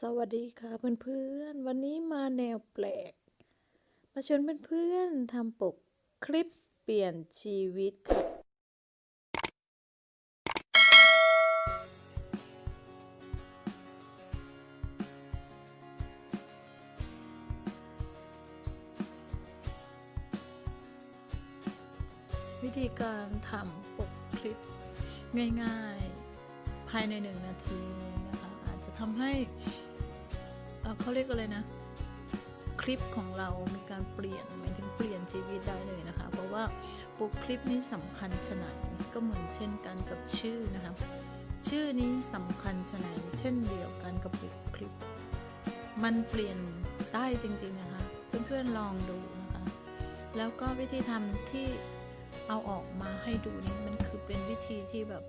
สวัสดีค่ะเพื่อนๆ วันนี้มาแนวแปลก มาชวนเพื่อนๆทำปกคลิปเปลี่ยนชีวิตค่ะ วิธีการทำปกคลิปง่ายๆ ภายในหนึ่งนาทีนะคะ อาจจะทำให้ เขาเรียกอะไรนะ คลิปของเรา มีการเปลี่ยนหมายถึงเปลี่ยนชีวิตได้เลยนะคะ เพราะว่าปกคลิปนี้สำคัญชะไหนก็เหมือนเช่นกันกับชื่อนะคะ ชื่อนี้สำคัญชะไหนเช่นเดียวกันกับปกคลิป มันเปลี่ยนได้จริงๆนะคะ เพื่อนๆลองดูนะคะ แล้วก็วิธีทำที่เอาออกมาให้ดูนี่มันคือเป็นวิธีที่แบบ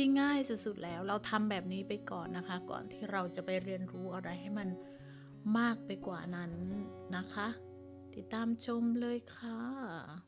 ที่ง่ายสุดๆแล้ว เราทำแบบนี้ไปก่อนนะคะ ก่อนที่เราจะไปเรียนรู้อะไรให้มันมากไปกว่านั้นนะคะ ติดตามชมเลยค่ะ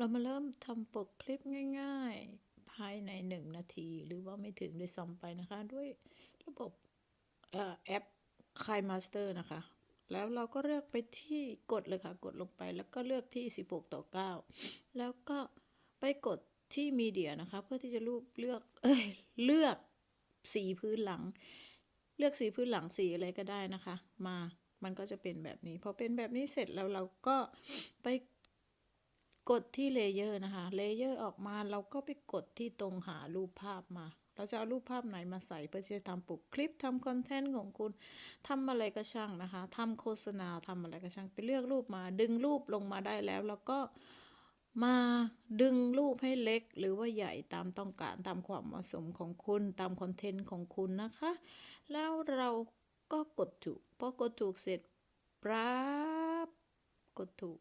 เรามาเริ่มทำปกคลิปง่าย ๆ ภายในหนึ่งนาที หรือว่าไม่ถึงด้วยซ้ำไปนะคะ ด้วยระบบเอ่อแอป k i Master นะคะ แล้วเราก็เลือกไปที่กดเลยค่ะ กดลงไปแล้วก็เลือกที่ 16 ต่อ 9 แล้วก็ไปกดที่มีเดียนะคะ เพื่อที่จะรูปเลือกเอ้ยเลือกสีพื้นหลัง เลือกสีพื้นหลังสีอะไรก็ได้นะคะ มามันก็จะเป็นแบบนี้พอเป็นแบบนี้เสร็จแล้วเราก็ไป กดที่เลเยอร์นะคะเลเยอร์ออกมาเราก็ไปกดที่ตรงหารูปภาพมา เราจะเอารูปภาพไหนมาใส่เพื่อจะทำปลุกคลิปทำคอนเทนต์ของคุณทำอะไรก็ช่างนะคะทำโฆษณาทำอะไรก็ช่างไปเลือกรูปมา ดึงรูปลงมาได้แล้ว แล้วก็มาดึงรูปให้เล็กหรือว่าใหญ่ตามต้องการตามความเหมาะสมของคุณตามคอนเทนต์ของคุณนะคะ แล้วเราก็กดถูกพอกดถูกเสร็จปราบกดถูก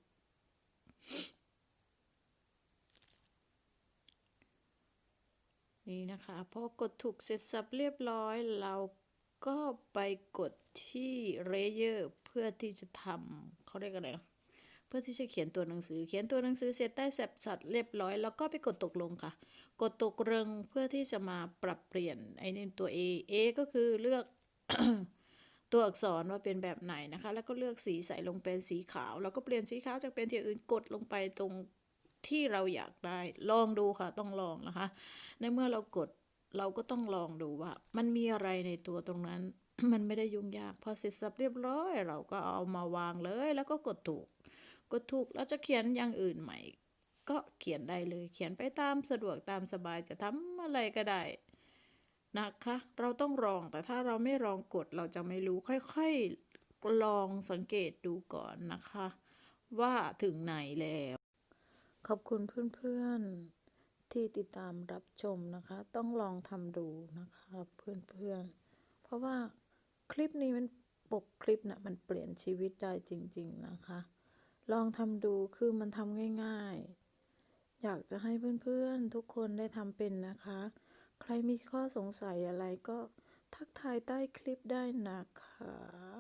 นี่นะคะพอกดถูกเสร็จสับเรียบร้อย เราก็ไปกดที่ layer เพื่อที่จะทำเขาเรียกอะไรเพื่อที่จะเขียนตัวหนังสือ เขียนตัวหนังสือเสร็จได้สับสัดเรียบร้อย แล้วก็ไปกดตกลงค่ะ กดตกลงเพื่อที่จะมาปรับเปลี่ยนไอ้นี่ตัว A A ก็คือเลือกตัวอักษรว่าเป็นแบบไหนนะคะ แล้วก็เลือกสีใส่ลงเป็นสีขาว แล้วก็เปลี่ยนสีขาวจากเป็นที่อื่นกดลงไปตรง ที่เราอยากได้ ลองดูค่ะ ต้องลองนะคะ ในเมื่อเรากดเราก็ต้องลองดูว่า มันมีอะไรในตัวตรงนั้น มันไม่ได้ยุ่งยาก พอเสร็จสับเรียบร้อย เราก็เอามาวางเลย แล้วก็กดถูก กดถูกแล้วจะเขียนอย่างอื่นใหม่ ก็เขียนได้เลย เขียนไปตามสะดวกตามสบายจะทำอะไรก็ได้นะคะ เราต้องลองแต่ถ้าเราไม่ลองกดเราจะไม่รู้ค่อยๆลองสังเกตดูก่อนนะคะ ว่าถึงไหนแล้ว ขอบคุณเพื่อนๆที่ติดตามรับชมนะคะ ต้องลองทำดูนะคะเพื่อนๆ เพราะว่าคลิปนี้มันปกคลิปนะ่ะมันเปลี่ยนชีวิตได้จริง ๆนะคะ ลองทำดูคือมันทำง่ายๆ อยากจะให้เพื่อนๆทุกคนได้ทำเป็นนะคะ ใครมีข้อสงสัยอะไรก็ทักทายใต้คลิปได้นะคะ